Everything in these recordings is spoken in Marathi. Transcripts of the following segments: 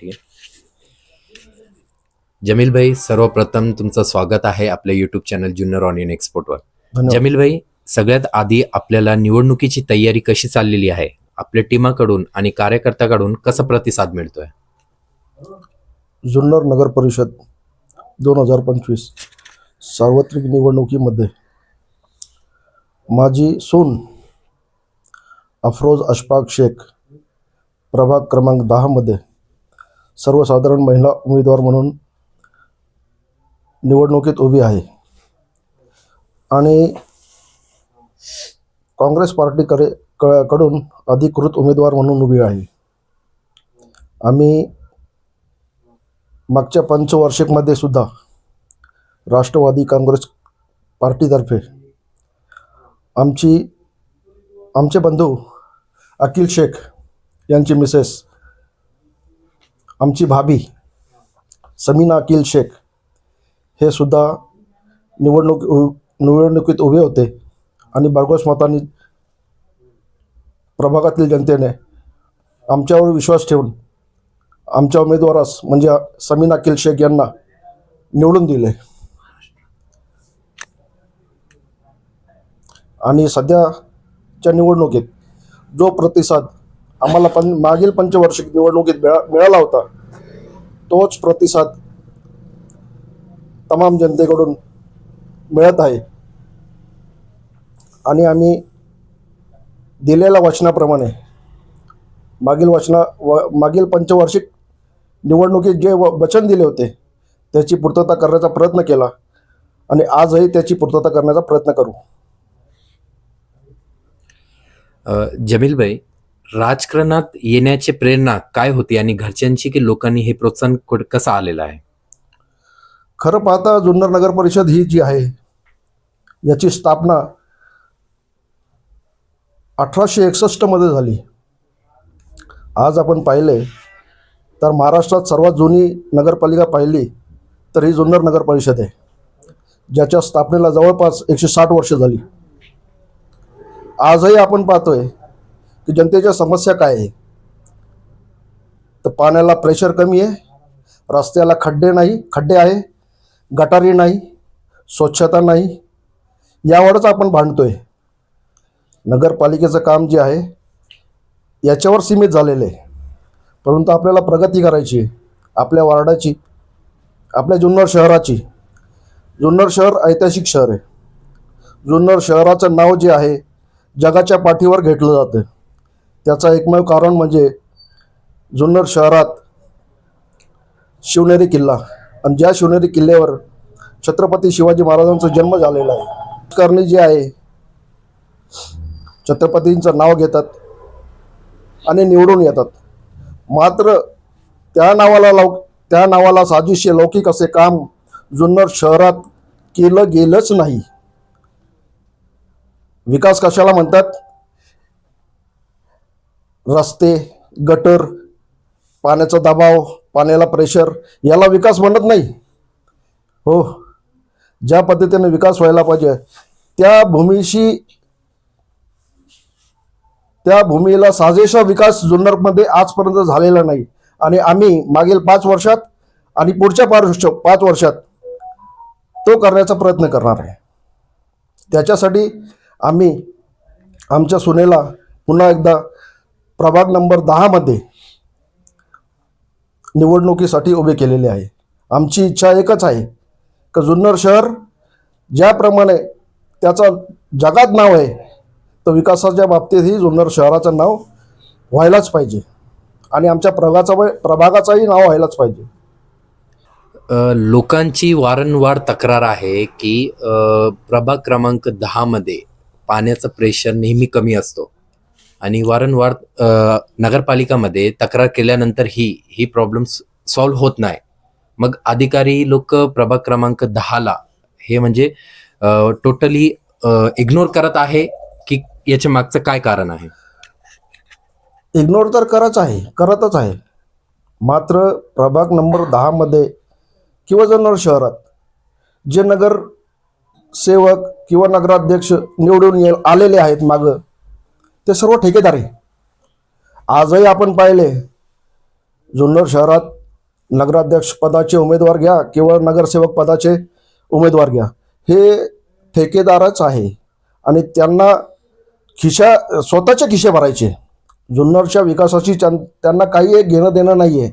ठीक आहे? जमील भाई सर्वप्रथम तुमचं स्वागत आहे आपल्या युट्यूब चॅनल जुन्नर ऑनियन एक्सपोर्टवर जमील भाई सगळ्यात आधी आपल्याला निवडणुकीची तयारी कशी चाललेली आहे? आपल्या टीमाकडून आणि कार्यकर्त्याकडून कसा प्रतिसाद मिळतोय? जुन्नर नगर परिषद दोन हजार पंचवीस सार्वत्रिक निवडणुकीमध्ये माझी सून अफरोज अशफाक शेख प्रभाग क्रमांक दहामध्ये सर्वसाधारण महिला उमेदवार म्हणून निवडणुकीत उभी आहे. आणि काँग्रेस पार्टीकडे क कडून अधिकृत उमेदवार म्हणून उभी आहे. आम्ही मागच्या पंचवार्षिकमध्ये सुद्धा राष्ट्रवादी काँग्रेस पार्टीतर्फे आमची आमचे बंधू अखिल शेख यांची मिसेस आमची भाभी समीना अकिल शेख हे सुद्धा निवडणूक निवडणुकीत उभे होते आणि भरघोस मतांनी प्रभागातील जनतेने आमच्यावर विश्वास ठेवून आमच्या उमेदवारास म्हणजे समीना अकिल शेख यांना निवडून दिले. आणि सध्याच्या निवडणुकीत जो प्रतिसाद आम्हाला पण मागील पंचवार्षिक निवडणुकीत मिळा मिळाला होता. तोच प्रतिसाद तमाम जनतेकडून मिळत आहे. आणि आम्ही दिलेल्या वचनाप्रमाणे मागील वचना व मागील पंचवार्षिक निवडणुकीत जे व वचन दिले होते त्याची पूर्तता करण्याचा प्रयत्न केला आणि आजही त्याची पूर्तता करण्याचा प्रयत्न करू. जमील भाई राजकारणात येण्याची प्रेरणा काय होती आणि घरच्यांची की लोकांनी हे प्रोत्साहन कसं आलेलं आहे? खरं पाहता जुन्नर नगर परिषद ही जी आहे याची स्थापना अठराशे एकसष्टमध्ये झाली. आज आपण पाहिले तर महाराष्ट्रात सर्वात जुनी नगरपालिका पाहिली तर ही जुन्नर नगर परिषद आहे ज्याच्या स्थापनेला जवळपास एकशे साठ वर्ष झाली. आजही आपण पाहतोय की जनतेच्या समस्या काय आहे? तर पाण्याला प्रेशर कमी आहे रस्त्याला खड्डे नाही खड्डे आहे गटारी नाही स्वच्छता नाही यावरच आपण भांडतोय. नगरपालिकेचं काम जे आहे याच्यावर सीमित झालेलं आहे. परंतु आपल्याला प्रगती करायची आहे आपल्या वार्डाची आपल्या जुन्नर शहराची. जुन्नर शहर ऐतिहासिक शहर आहे. जुन्नर शहराचं नाव जे आहे जगाच्या पाठीवर घेतलं जातं त्याचा एकमेव कारण म्हणजे जुन्नर शहरात शिवनेरी किल्ला. आणि ज्या शिवनेरी किल्ल्यावर छत्रपती शिवाजी महाराजांचा जन्म झालेला आहे. राजकारणी जे आहे छत्रपतींचं नाव घेतात आणि निवडून येतात. मात्र त्या नावाला लौक त्या नावाला साजिशे लौकिक असे काम जुन्नर शहरात केलं गेलंच नाही. विकास कशाला म्हणतात? रस्ते गटर पाण्याचा दबाव पाण्याला प्रेशर याला विकास म्हणत नाही. हो ज्या पद्धतीने विकास व्हायला पाहिजे त्या भूमीशी त्या भूमीला साजेसा विकास जुन्नरमध्ये आजपर्यंत झालेला नाही. आणि आम्ही मागील पाच वर्षात आणि पुढच्या पाच पाच वर्षात तो करण्याचा प्रयत्न करणार आहे. त्याच्यासाठी आम्ही आमच्या सुनेला पुन्हा एकदा प्रभाग नंबर दहामध्ये निवडणुकीसाठी उभे केलेले आहे आमची इच्छा एकच आहे का जुन्नर शहर ज्याप्रमाणे त्याचं जगात नाव आहे तर विकासाच्या बाबतीतही जुन्नर शहराचं नाव व्हायलाच पाहिजे आणि आमच्या प्रभागाचा प्रभागाचाही नाव व्हायलाच पाहिजे. लोकांची वारंवार तक्रार आहे की प्रभाग क्रमांक दहामध्ये पाण्याचं प्रेशर नेहमी कमी असतो. आणि वारंवार नगरपालिकामध्ये तक्रार केल्यानंतर ही ही प्रॉब्लेम सॉल्व होत नाही. मग अधिकारी लोक प्रभाग क्रमांक दहाला हे म्हणजे टोटली इग्नोर करत आहे की याच्या मागचं काय कारण आहे? इग्नोर तर करत आहे करतच आहे. मात्र प्रभाग नंबर दहामध्ये किंवा जुन्नर शहरात जे नगर सेवक किंवा नगराध्यक्ष निवडून ये आलेले आहेत मागं ते सर्व ठेकेदार आहे. आजही आपण पाहिले जुन्नर शहरात नगराध्यक्ष पदाचे उमेदवार घ्या किंवा नगरसेवक पदाचे उमेदवार घ्या. हे ठेकेदारच आहे. आणि त्यांना खिशा स्वतःचे खिशे भरायचे. जुन्नरच्या विकासाची त्यां- त्यांना काही एक घेणं देणं नाही आहे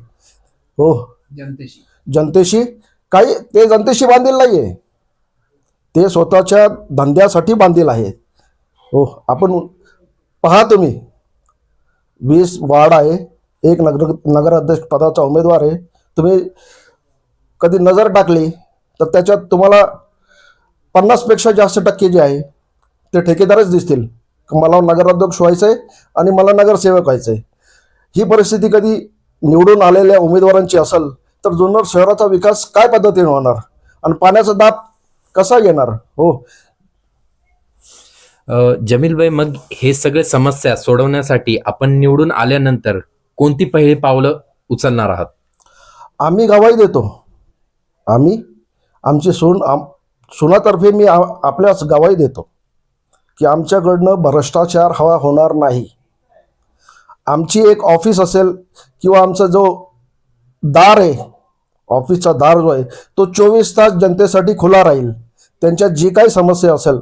हो. जनतेशी. जनतेशी काही ते जनतेशी बांधील नाही आहे ते स्वतःच्या धंद्यासाठी बांधील आहेत. हो आपण पहा तुम्ही. वीस वार्ड आहे. एक नगर नगराध्यक्ष पदाचा उमेदवार आहे. तुम्ही कधी नजर टाकली तर त्याच्यात तुम्हाला पन्नासपेक्षा जास्त टक्के जे आहे ते ठेकेदारच दिसतील. मला नगराध्यक्ष व्हायचं आहे आणि मला नगरसेवक व्हायचं आहे ही परिस्थिती कधी निवडून आलेल्या उमेदवारांची असेल तर जुन्नर शहराचा विकास काय पद्धतीने होणार? आणि पाण्याचा दाब कसा येणार? हो जमीलबाई मग हे सगळे समस्या सोडवण्यासाठी आपण निवडून आल्यानंतर कोणती पहिली पावलं उचलणार आहात? आम्ही गवाही देतो. आम्ही आमची सून आम सुनातर्फे मी आ, आपल्यास गवाही देतो की आमच्याकडनं भ्रष्टाचार हवा होणार नाही. आमची एक ऑफिस असेल किंवा आमचा जो दार आहे ऑफिसचा दार जो आहे तो चोवीस तास जनतेसाठी खुला राहील. त्यांच्यात जी काही समस्या असेल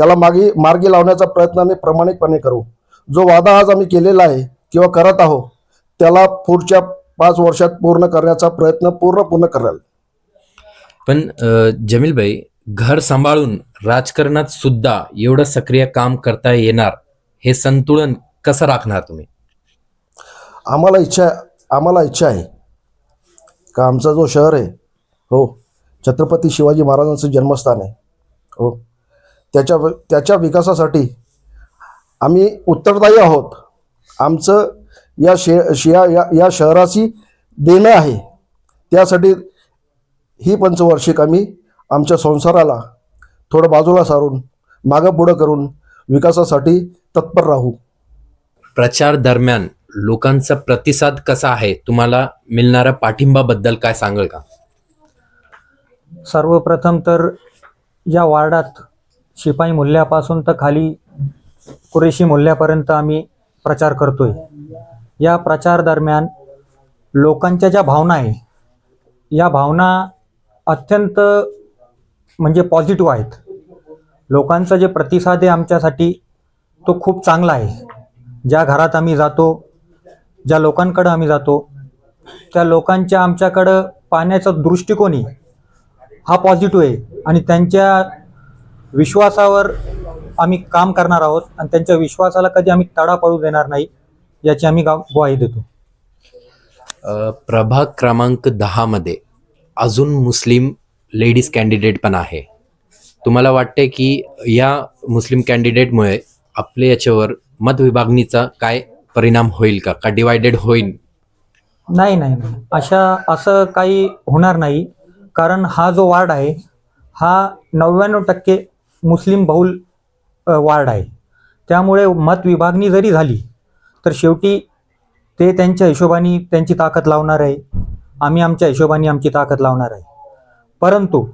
त्याला मागे मार्गी लावण्याचा प्रयत्न आम्ही प्रामाणिकपणे करू. जो वादा आज आम्ही केलेला आहे किंवा करत आहोत त्याला पुढच्या पाच वर्षात पूर्ण करण्याचा प्रयत्न पूर्ण पूर्ण कराल. पण अ, जमीलभाई घर सांभाळून राजकारणात सुद्धा एवढं सक्रिय काम करता येणार हे संतुलन कसं राखणार तुम्ही? आम्हाला इच्छा आम्हाला इच्छा आहे. का आमचा जो शहर आहे हो छत्रपती शिवाजी महाराजांचं जन्मस्थान आहे. हो. त्याच्या त्याच्या विकासासाठी आम्ही उत्तरदायी आहोत. आमचं या शे शिया या या शहराची देणं आहे. त्यासाठी ही पंचवार्षिक आम्ही आमच्या संसाराला थोडं बाजूला सारून मागं पुढं करून विकासासाठी तत्पर राहू. प्रचार दरम्यान लोकांचा प्रतिसाद कसा आहे? तुम्हाला मिळणाऱ्या पाठिंबाबद्दल काय सांगाल का? सर्वप्रथम तर या वार्डात शिपाई मूल्यापासून तर खाली कुरेशी मूल्यापर्यंत आम्ही प्रचार करतोय. या प्रचार दरम्यान लोकांच्या ज्या भावना आहे या भावना अत्यंत म्हणजे पॉझिटिव्ह आहेत. लोकांचा जे प्रतिसाद आहे आमच्यासाठी तो खूप चांगला आहे. ज्या घरात आम्ही जातो ज्या लोकांकडं आम्ही जातो त्या लोकांच्या आमच्याकडं पाहण्याचा दृष्टिकोनी हा पॉझिटिव्ह आहे आणि त्यांच्या विश्वासावर आम्ही काम करणार आहोत आणि त्यांच्या विश्वासाला कधी आम्ही तडा पडू देणार नाही याची आम्ही गाव ग्वाही देतो. प्रभाग क्रमांक दहा मध्ये अजून मुस्लिम लेडीज कॅन्डिडेट पण आहे. तुम्हाला वाटते की या मुस्लिम कॅन्डिडेटमुळे आपल्या याच्यावर मतविभागणीचा काय परिणाम होईल का? का डिवायडेड होईल? नाही नाही नाही. अशा असं काही होणार नाही. कारण हा जो वार्ड आहे हा नव्याण्णव टक्के मुस्लिम बहुल वार्ड आहे. त्यामुळे मत विभागणी जरी झाली तर शेवटी ते त्यांच्या हिशोबाने त्यांची ताकद लावणार आहे. आम्ही आमच्या हिशोबाने आमची ताकद लावणार आहे. परंतु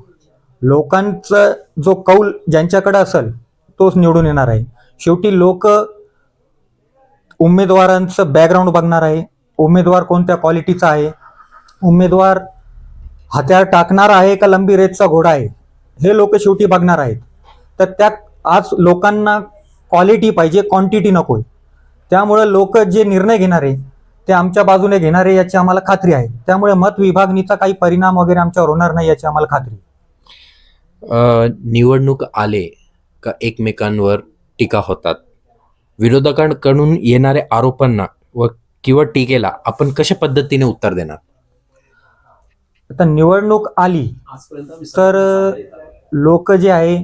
लोकांचा जो कौल ज्यांच्याकडे असेल तोच निवडून येणार आहे. शेवटी लोक उमेदवारांचं बॅकग्राऊंड बघणार आहे. उमेदवार कोणत्या क्वालिटीचा आहे? उमेदवार हत्यार टाकणार आहे का लंबी रेतचा घोडा आहे? हे लोक शेवटी बघणार आहेत. तर त्या आज लोकांना क्वालिटी पाहिजे क्वांटिटी नको त्यामुळे लोक जे निर्णय घेणार आहे ते आमच्या बाजूने घेणार आहे याची आम्हाला खात्री आहे. त्यामुळे मत विभागणीचा काही परिणाम वगैरे आमच्यावर होणार नाही याची आम्हाला खात्री आहे. निवडणूक आले का एकमेकांवर टीका होतात? विरोधकांकडून येणाऱ्या आरोपांना व किंवा टीकेला आपण कशा पद्धतीने उत्तर देणार? आता निवडणूक आली तर लोक जे आहे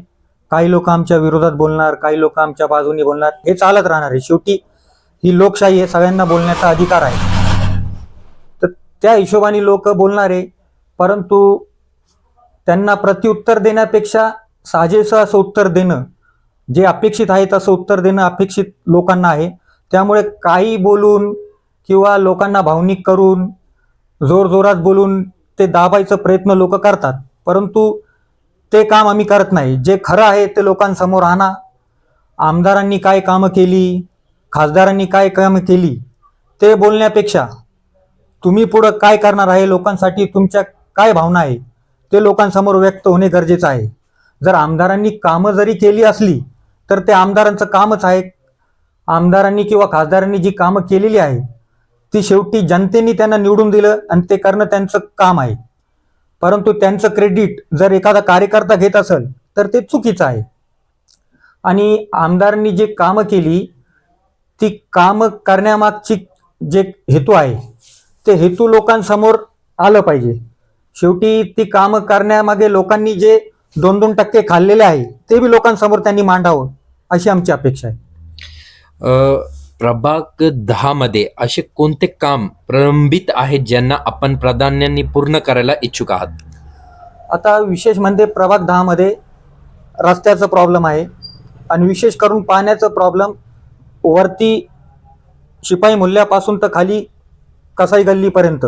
काही लोक आमच्या विरोधात बोलणार काही लोक आमच्या बाजूने बोलणार हे चालत राहणार. आहे शेवटी ही लोकशाही आहे सगळ्यांना बोलण्याचा अधिकार आहे. तर त्या हिशोबाने लोक बोलणार आहे परंतु त्यांना प्रत्युत्तर देण्यापेक्षा साजेसं असं उत्तर देणं जे अपेक्षित आहे तसं उत्तर देणं अपेक्षित लोकांना आहे. त्यामुळे काही बोलून किंवा लोकांना भावनिक करून जोरजोरात बोलून ते दाबायचा प्रयत्न लोक करतात. परंतु ते काम आम्ही करत नाही. जे खरं आहे ते लोकांसमोर आणा. आमदारांनी काय कामं केली? खासदारांनी काय कामं केली? ते बोलण्यापेक्षा तुम्ही पुढं काय करणार आहे? लोकांसाठी तुमच्या काय भावना आहे? ते लोकांसमोर व्यक्त होणे गरजेचं आहे. जर आमदारांनी कामं जरी केली असली तर ते आमदारांचं कामच आहे. आमदारांनी किंवा खासदारांनी जी कामं केलेली आहे ती शेवटी जनतेने त्यांना निवडून दिलं आणि ते करणं त्यांचं काम आहे. परंतु त्यांचं क्रेडिट जर एखादा कार्यकर्ता घेत असेल तर ते चुकीचं आहे. आणि आमदारांनी जे कामं केली ती कामं करण्यामागची जे हेतू आहे ते हेतू लोकांसमोर आलं पाहिजे. शेवटी ती कामं करण्यामागे लोकांनी जे दोन दोन टक्के खाल्लेले आहे ते बी लोकांसमोर त्यांनी मांडावं अशी आमची अपेक्षा आहे. प्रभाग दहा मध्ये असे कोणते काम प्रलंबित आहेत ज्यांना आपण प्राधान्याने पूर्ण करायला इच्छुक आहात? आता विशेष म्हणजे प्रभाग दहामध्ये रस्त्याचं प्रॉब्लेम आहे. आणि विशेष करून पाण्याचं प्रॉब्लेम वरती शिपाई मूल्यापासून तर खाली कसाई गल्लीपर्यंत.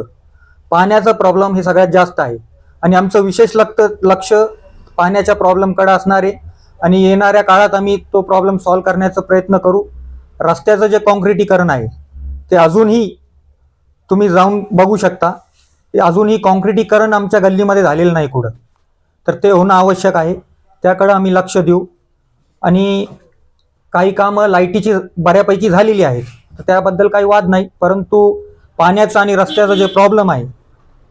पाण्याचा प्रॉब्लेम हे सगळ्यात जास्त आहे. आणि आमचं विशेष लक्ष लक्ष पाण्याच्या प्रॉब्लेमकडे असणार. आहे आणि येणाऱ्या काळात आम्ही तो प्रॉब्लेम सॉल्व्ह करण्याचा प्रयत्न करू. रस्त्याचं जे काँक्रिटीकरण आहे ते अजूनही तुम्ही जाऊन बघू शकता. ते अजूनही काँक्रिटीकरण आमच्या गल्लीमध्ये झालेलं नाही कुठं. तर ते होणं आवश्यक आहे. त्याकडं आम्ही लक्ष देऊ. आणि काही कामं लाईटीची बऱ्यापैकी झालेली आहेत. तर त्याबद्दल काही वाद नाही. परंतु पाण्याचं आणि रस्त्याचं जे प्रॉब्लेम आहे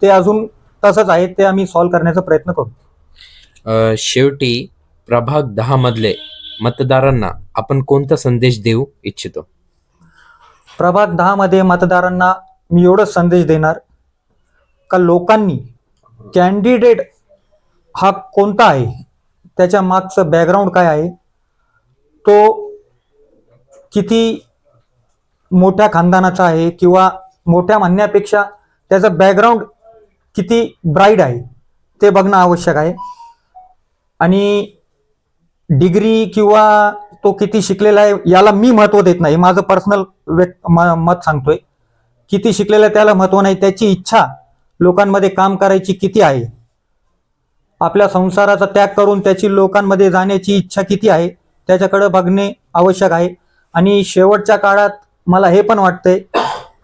ते अजून तसंच आहे. ते आम्ही सॉल्व्ह करण्याचा प्रयत्न करू. शेवटी प्रभाग दहा मधले मतदारांना आपण कोणता संदेश देऊ इच्छितो? प्रभाग दहामध्ये मतदारांना मी एवढंच संदेश देणार का लोकांनी कॅन्डिडेट हा कोणता आहे? त्याच्या मागचं बॅकग्राऊंड काय आहे? तो किती मोठ्या खानदानाचा आहे किंवा मोठ्या म्हणण्यापेक्षा त्याचं बॅकग्राऊंड किती ब्राईट आहे ते बघणं आवश्यक आहे. आणि डिग्री किंवा तो किती शिकलेला आहे याला मी महत्त्व देत नाही. माझं पर्सनल व्यक्त म- मत सांगतोय. किती शिकलेला आहे त्याला महत्त्व नाही. त्याची इच्छा लोकांमध्ये काम करायची किती आहे? आपल्या संसाराचा त्याग करून त्याची लोकांमध्ये जाण्याची इच्छा किती आहे? त्याच्याकडे बघणे आवश्यक आहे. आणि शेवटच्या काळात मला हे पण वाटतंय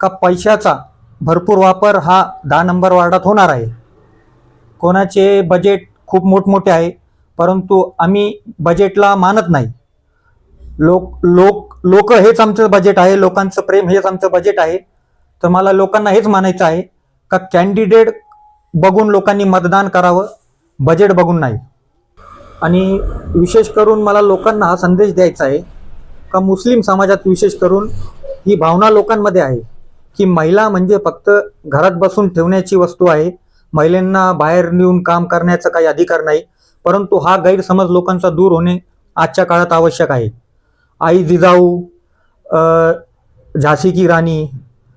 का पैशाचा भरपूर वापर हा दहा नंबर वार्डात होणार आहे. कोणाचे बजेट खूप मोठमोठे आहे. परंतु आम्ही बजेटला मानत नाही. लोक लोक लोक हेच आमचं बजेट आहे लोकांचं प्रेम हेच आमचं बजेट आहे. तर मला लोकांना हेच मानायचं आहे का कॅन्डिडेट बघून लोकांनी मतदान करावं बजेट बघून नाही. आणि विशेष करून मला लोकांना हा संदेश द्यायचा आहे का मुस्लिम समाजात विशेष करून ही भावना लोकांमध्ये आहे की महिला म्हणजे फक्त घरात बसून ठेवण्याची वस्तू आहे. महिलांना बाहेर नेऊन काम करण्याचा काही अधिकार नाही. परंतु हा गैरसमज लोकांचा दूर होणे आजच्या काळात आवश्यक आहे. आई जिजाऊ झासी झाशी की राणी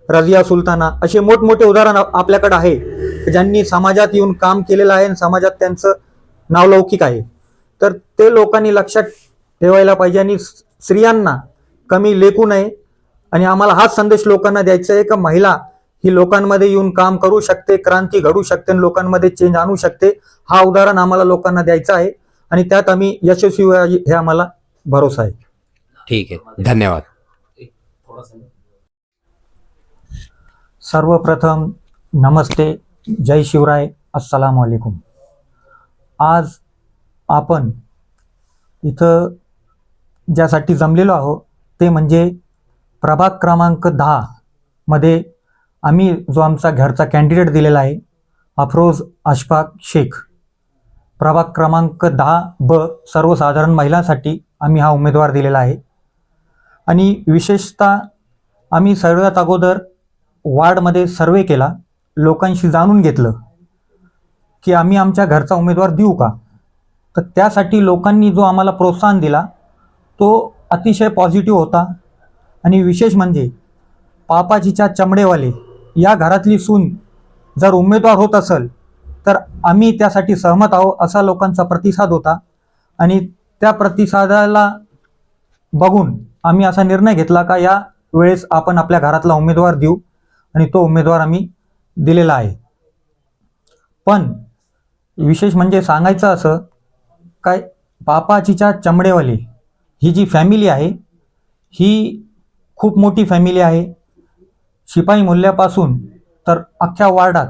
रजिया सुलताना असे मोठमोठे उदाहरण आपल्याकडे आहे ज्यांनी समाजात येऊन काम केलेलं आहे आणि समाजात त्यांचं नावलौकिक आहे. तर ते लोकांनी लक्षात ठेवायला पाहिजे आणि स्त्रियांना कमी लेखू नये. आणि आम्हाला हाच संदेश लोकांना द्यायचा आहे का महिला ही लोकांमध्ये येऊन काम करू शकते क्रांती घडू शकते लोकांमध्ये चेंज आणू शकते हा उदाहरण आम्हाला लोकांना द्यायचा आहे. आणि त्यात आम्ही यशस्वी हे आम्हाला भरोसा आहे. ठीक आहे. धन्यवाद. सर्वप्रथम नमस्ते. जय शिवराय. अस्सलाम वालेकुम आज आपण इथं ज्यासाठी जमलेलो आहोत ते म्हणजे प्रभाग क्रमांक दहा मध्ये आम्ही जो आमचा घरचा कॅन्डिडेट दिलेला आहे अफरोज अशफाक शेख. प्रभाग क्रमांक दहा ब सर्वसाधारण महिलांसाठी आम्ही हा उमेदवार दिलेला आहे. आणि विशेषतः आम्ही सर्वात अगोदर वार्डमध्ये सर्वे केला लोकांशी जाणून घेतलं की आम्ही आमच्या घरचा उमेदवार देऊ का? तर त्यासाठी लोकांनी जो आम्हाला प्रोत्साहन दिला तो अतिशय पॉझिटिव्ह होता. आणि विशेष म्हणजे पापाजीच्या चमडेवाले या घरातली सून जर उमेदवार होत असेल तर आम्ही त्यासाठी सहमत आहोत असा लोकांचा प्रतिसाद होता. आणि त्या प्रतिसादाला बघून आम्ही असा निर्णय घेतला का या वेळेस आपण आपल्या घरातला उमेदवार देऊ आणि तो उमेदवार आम्ही दिलेला आहे. पण विशेष म्हणजे सांगायचं असं काय बापाचीच्या चमडेवाली ही जी फॅमिली आहे ही खूप मोठी फॅमिली आहे. शिपाई मूल्यापासून तर अख्ख्या वार्डात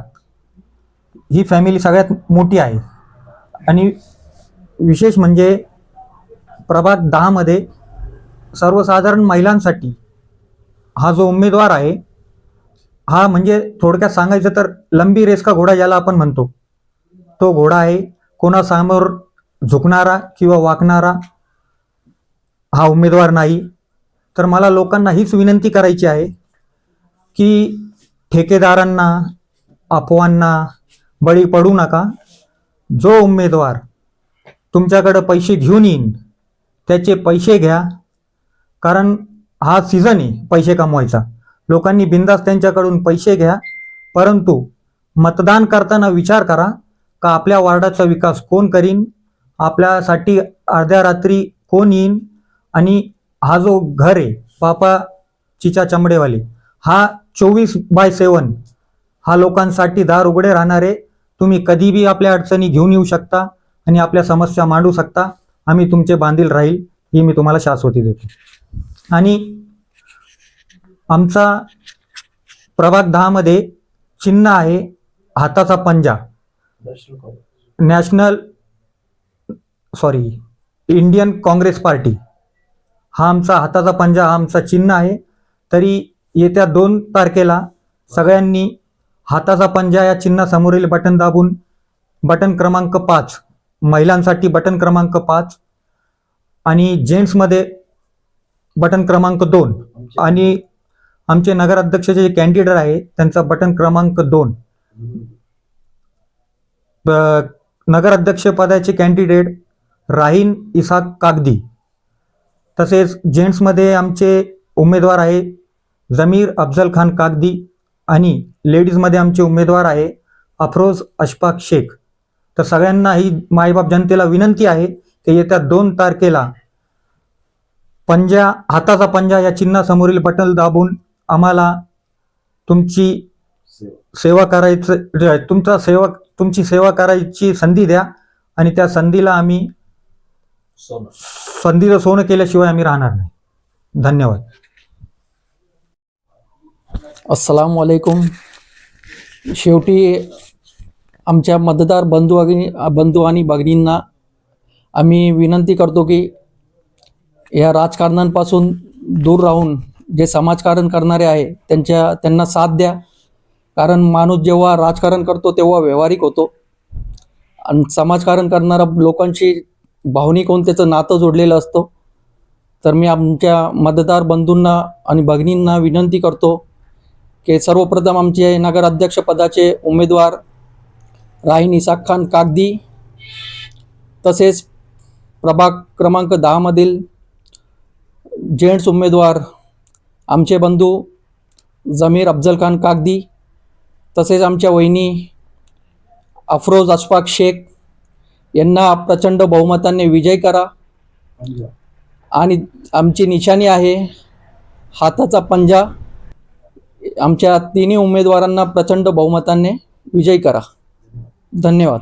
ही फॅमिली सगळ्यात मोठी आहे. आणि विशेष म्हणजे प्रभाग दहामध्ये सर्वसाधारण महिलांसाठी हा जो उमेदवार आहे हा म्हणजे थोडक्यात सांगायचं तर लंबी रेस का घोडा ज्याला आपण म्हणतो तो घोडा आहे. कोणासमोर झुकणारा किंवा वाकणारा हा उमेदवार नाही. तर मला लोकांना हीच विनंती करायची आहे की ठेकेदारांना अफवांना बळी पडू नका. जो उमेदवार तुमच्याकडं पैसे घेऊन येईन त्याचे पैसे घ्या. कारण हा सीझन आहे पैसे कमवायचा. लोकांनी बिंदास त्यांच्याकडून पैसे घ्या. परंतु मतदान करताना विचार करा का आपल्या वार्डाचा विकास कोण करीन? आपल्यासाठी अर्ध्या रात्री कोण येईन? आणि हा जो घर आहे पापा चिचा चमडेवाले हा चोवीस बाय सेवन. हा लोकांसाठी दार उघडे राहणारे. तुम्ही कधीबी आपल्या अडचणी घेऊन येऊ शकता आणि आपल्या समस्या मांडू शकता. आम्ही तुमचे बांधील राहील ही मी तुम्हाला शाश्वती देतो. आणि आमचा प्रभाग दहामध्ये चिन्ह आहे हाताचा पंजा. National sorry Indian Congress party. हा आमचा हाताचा पंजा हा आमचा चिन्ह आहे. तरी येत्या दोन तारखेला सगळ्यांनी हाताचा पंजा या चिन्हासमोरील बटन दाबून बटन क्रमांक पाच महिलांसाठी बटन क्रमांक पाच आणि जेंट्समध्ये बटन क्रमांक दोन आणि आमचे नगराध्यक्षाचे जे कॅन्डिडेट आहे त्यांचा बटन क्रमांक दोन. नगराध्यक्षपदाचे नगराध्यक्ष पदाचे कॅन्डिडेट राहीन इसाक कागदी तसेच जेंट्समध्ये आमचे उमेदवार आहे जमीर अफजल खान कागदी आणि लेडीजमध्ये आमचे उमेदवार आहे अफरोज अशफाक शेख. तर सगळ्यांना ही मायबाप जनतेला विनंती आहे की येत्या दोन तारखेला पंजा हाताचा पंजा या चिन्हासमोरील बटन दाबून आम्हाला तुमची सेवा करायचं तुमचा सेवा तुमची सेवा करायची संधी द्या आणि त्या संधीला आम्ही संधीचं सोनं केल्याशिवाय आम्ही राहणार नाही. धन्यवाद. अस्सलाम वालेकुम शेवटी आमच्या मतदार बंधू आणि बंधू आणि भगिनींना आम्ही विनंती करतो की या राजकारणांपासून दूर राहून जे समाजकारण करणारे आहे त्यांच्या त्यांना साथ द्या. कारण माणूस जेव्हा राजकारण करतो तेव्हा व्यावहारिक होतो. आणि समाजकारण करणारा लोकांशी भावनिक होऊन त्याचं नातं जोडलेलं असतं. तर मी आमच्या मतदार बंधूंना आणि भगिनींना विनंती करतो की सर्वप्रथम आमचे नगराध्यक्ष पदाचे उमेदवार राहीन इसाक खान कागदी तसेच प्रभाग क्रमांक दहामधील जेंट्स उमेदवार आमचे बंधू जमीर अफजल खान कागदी तसेच आमच्या वहिनी अफरोज अशफाक शेख यांना प्रचंड बहुमताने विजय करा. आणि आमची निशाणी आहे हाताचा पंजा. आमच्या तिन्ही उमेदवारांना प्रचंड बहुमताने विजयी करा. धन्यवाद.